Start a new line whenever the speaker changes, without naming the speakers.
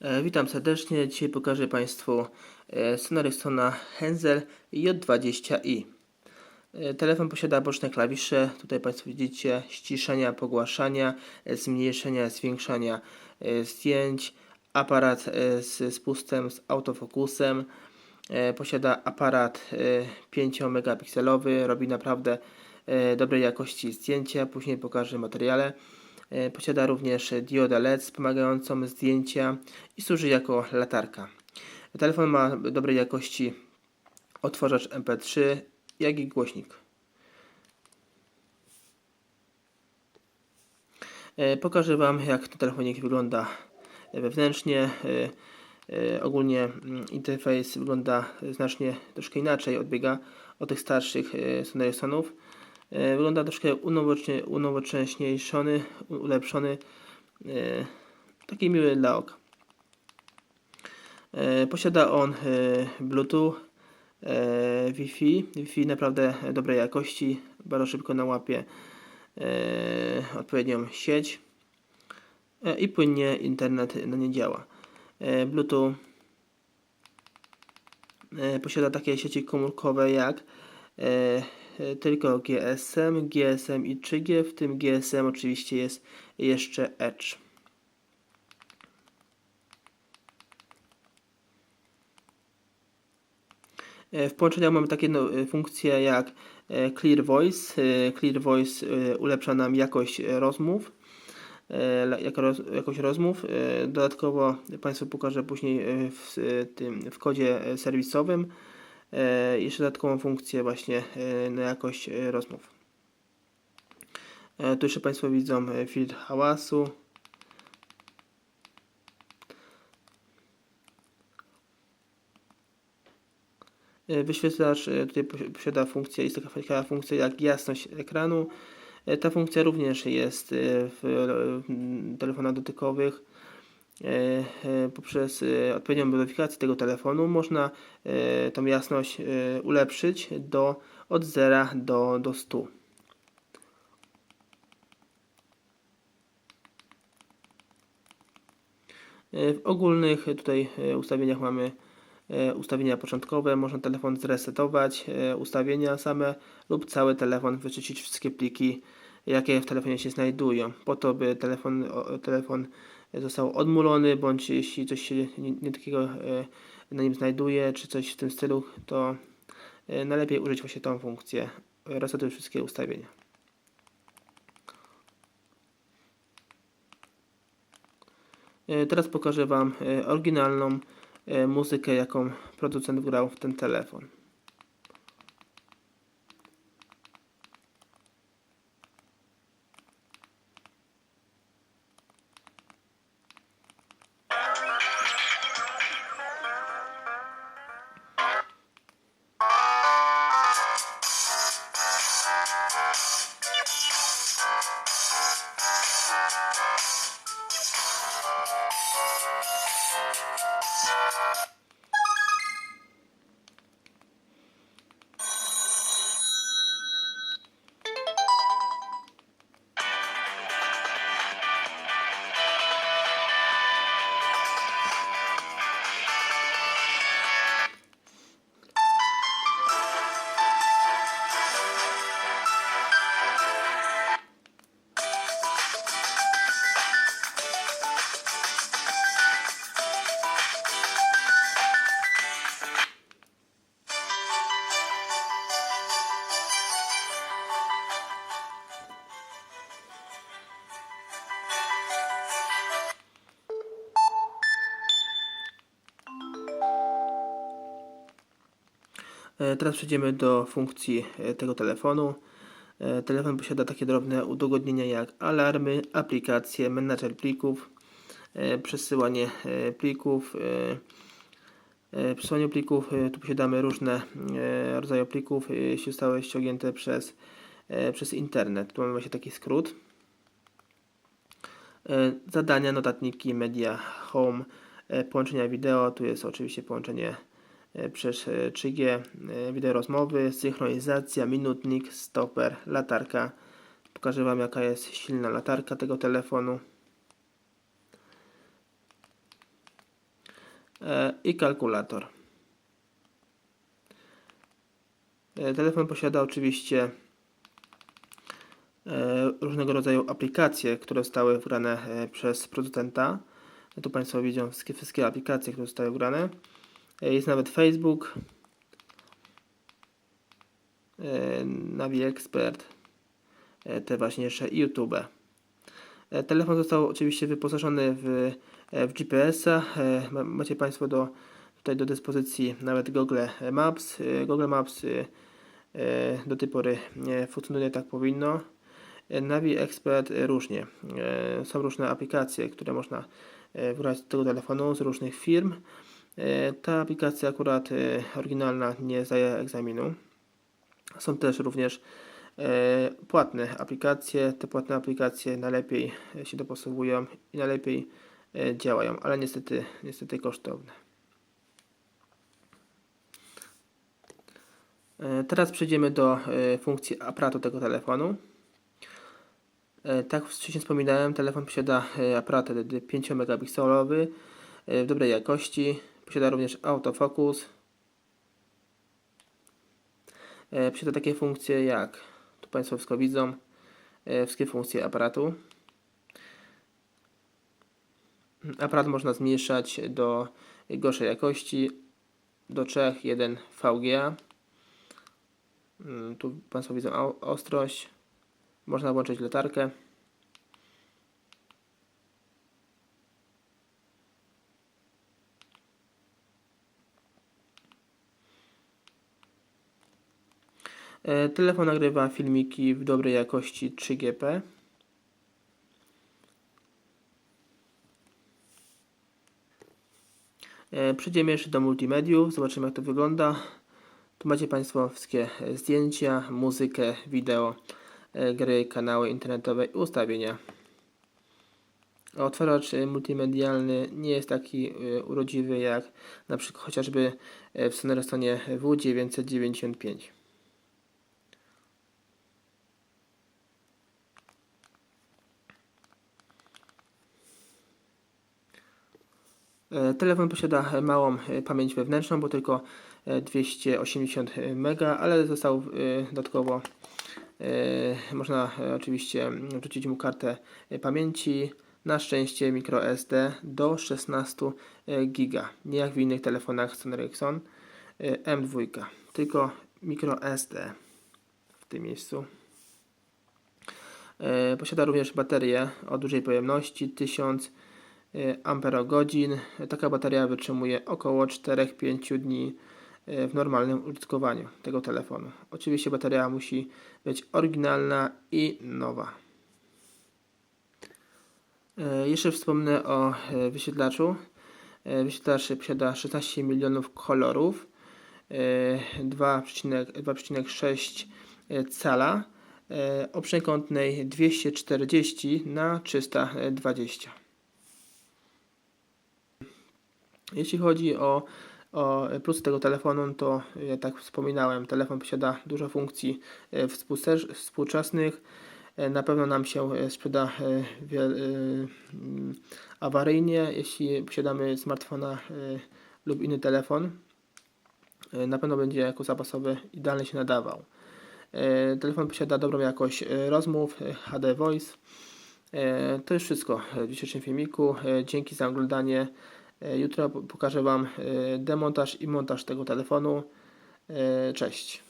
E, Witam serdecznie. Dzisiaj pokażę Państwu e, Sonarysona Hensel J20i. E, Telefon posiada boczne klawisze. Tutaj Państwo widzicie ściszenia, pogłaszania, zmniejszenia, zwiększania zdjęć. Aparat z spustem, z autofokusem. Posiada aparat e, 5 megapikselowy. Robi naprawdę dobrej jakości zdjęcia. Później pokażę materiale. E, Posiada również diodę LED wspomagającą zdjęcia i służy jako latarka. Telefon ma dobrej jakości odtwarzacz MP3, jak i głośnik. E, Pokażę Wam, jak ten telefonik wygląda wewnętrznie. E, Ogólnie mm, interfejs wygląda znacznie troszkę inaczej, odbiega od tych starszych Sonarisonów. E, Wygląda troszkę unowocznie- unowocześniejszony, u- ulepszony. e, Taki miły dla oka. E, Posiada on e, Bluetooth, e, Wi-Fi. Wi-Fi naprawdę dobrej jakości, bardzo szybko nałapie e, odpowiednią sieć e, i płynnie internet na nie działa. E, Bluetooth e, posiada takie sieci komórkowe jak e, e, tylko GSM, GSM i 3G, w tym GSM oczywiście jest jeszcze Edge. E, W połączeniach mamy takie no, e, funkcje jak e, Clear Voice. E, Clear Voice e, ulepsza nam jakość e, rozmów, e, jakość rozmów. E, Dodatkowo Państwu pokażę później e, w, e, w kodzie e, serwisowym e, jeszcze dodatkową funkcję właśnie e, na jakość e, rozmów. E, Tu jeszcze Państwo widzą e, filtr hałasu. E, Wyświetlacz e, tutaj posi- posiada funkcję, jest taka funkcja jak jasność ekranu. E, Ta funkcja również jest e, w e, telefonach dotykowych. E, e, Poprzez e, odpowiednią modyfikację tego telefonu można tą jasność ulepszyć do, od 0 do, do 100. E, W ogólnych tutaj ustawieniach mamy ustawienia początkowe, można telefon zresetować, ustawienia same lub cały telefon wyczyścić wszystkie pliki, jakie w telefonie się znajdują, po to by telefon, telefon został odmulony, bądź jeśli coś się nie, nie takiego e, na nim znajduje, czy coś w tym stylu, to e, najlepiej użyć właśnie tą funkcję, resetuj wszystkie ustawienia. E, Teraz pokażę Wam oryginalną muzykę, jaką producent wgrał w ten telefon. Teraz przejdziemy do funkcji e, tego telefonu. E, Telefon posiada takie drobne udogodnienia jak alarmy, aplikacje, menadżer plików, e, przesyłanie e, plików. e, e, Przesyłanie plików, e, tu posiadamy różne e, rodzaje plików, e, jeśli zostały ściągnięte przez, e, przez internet. Tu mamy właśnie taki skrót. E, Zadania, notatniki, media, home, e, połączenia wideo. Tu jest oczywiście połączenie e, przez e, 3G, e, wideo rozmowy, synchronizacja, minutnik, stoper, latarka. Pokażę Wam jaka jest silna latarka tego telefonu. e, i kalkulator. E, Telefon posiada oczywiście e, różnego rodzaju aplikacje, które zostały wgrane e, przez producenta. Tu Państwo widzą wszystkie, wszystkie aplikacje, które zostały wgrane. E, Jest nawet Facebook, e, Navi Expert, e, te ważniejsze i YouTube. Telefon został oczywiście wyposażony w, w GPS-a. Ma- Macie Państwo do, tutaj do dyspozycji nawet Google Maps. Google Maps do tej pory funkcjonuje tak powinno. Navi Expert różnie. Są różne aplikacje, które można wgrać do tego telefonu z różnych firm. E, Ta aplikacja akurat e, oryginalna nie zdaje egzaminu. Są też również e, płatne aplikacje. Te płatne aplikacje najlepiej się dopasowują i najlepiej działają, ale niestety, niestety kosztowne. Teraz przejdziemy do funkcji aparatu tego telefonu. Tak wcześniej wspominałem, telefon posiada aparat 5 megapikselowy e, w dobrej jakości. Posiada również autofocus. E, Posiada takie funkcje jak, tu Państwo wszystko widzą, e, wszystkie funkcje aparatu. Aparat można zmniejszać do gorszej jakości, do 3.1 VGA. Mm, Tu Państwo widzą ostrość. Można włączyć latarkę. Telefon nagrywa filmiki w dobrej jakości 3GP. E, Przejdziemy jeszcze do multimediów, zobaczymy jak to wygląda. Tu macie Państwo wszystkie e, zdjęcia, muzykę, wideo, e, gry, kanały internetowe i ustawienia. Otwarzacz e, multimedialny nie jest taki e, urodziwy jak na przykład chociażby e, w Sonorestonie W995. Telefon posiada e, małą e, pamięć wewnętrzną, bo tylko e, 280 MB, ale został e, dodatkowo e, można e, oczywiście wrzucić mu kartę e, pamięci. Na szczęście microSD do 16 GB, nie jak w innych telefonach Sony Ericsson e, M2, tylko microSD w tym miejscu. E, Posiada również baterię o dużej pojemności 1000 amperogodzin. Taka bateria wytrzymuje około 4-5 dni e, w normalnym użytkowaniu tego telefonu. Oczywiście bateria musi być oryginalna i nowa. E, Jeszcze wspomnę o wyświetlaczu. Wyświetlacz posiada 16 milionów kolorów, e, 2,6 2,6 cala o przekątnej 240 na 320. Jeśli chodzi o, o plusy tego telefonu, to jak tak wspominałem, telefon posiada dużo funkcji e, współczesnych. E, Na pewno nam się e, sprzeda e, e, mm, awaryjnie, jeśli posiadamy smartfona e, lub inny telefon. E, Na pewno będzie jako zapasowy idealnie się nadawał. E, Telefon posiada dobrą jakość e, rozmów, e, HD Voice. E, To już wszystko w dzisiejszym filmiku. E, Dzięki za oglądanie. E, Jutro po- pokażę Wam e, demontaż i montaż tego telefonu. E, Cześć.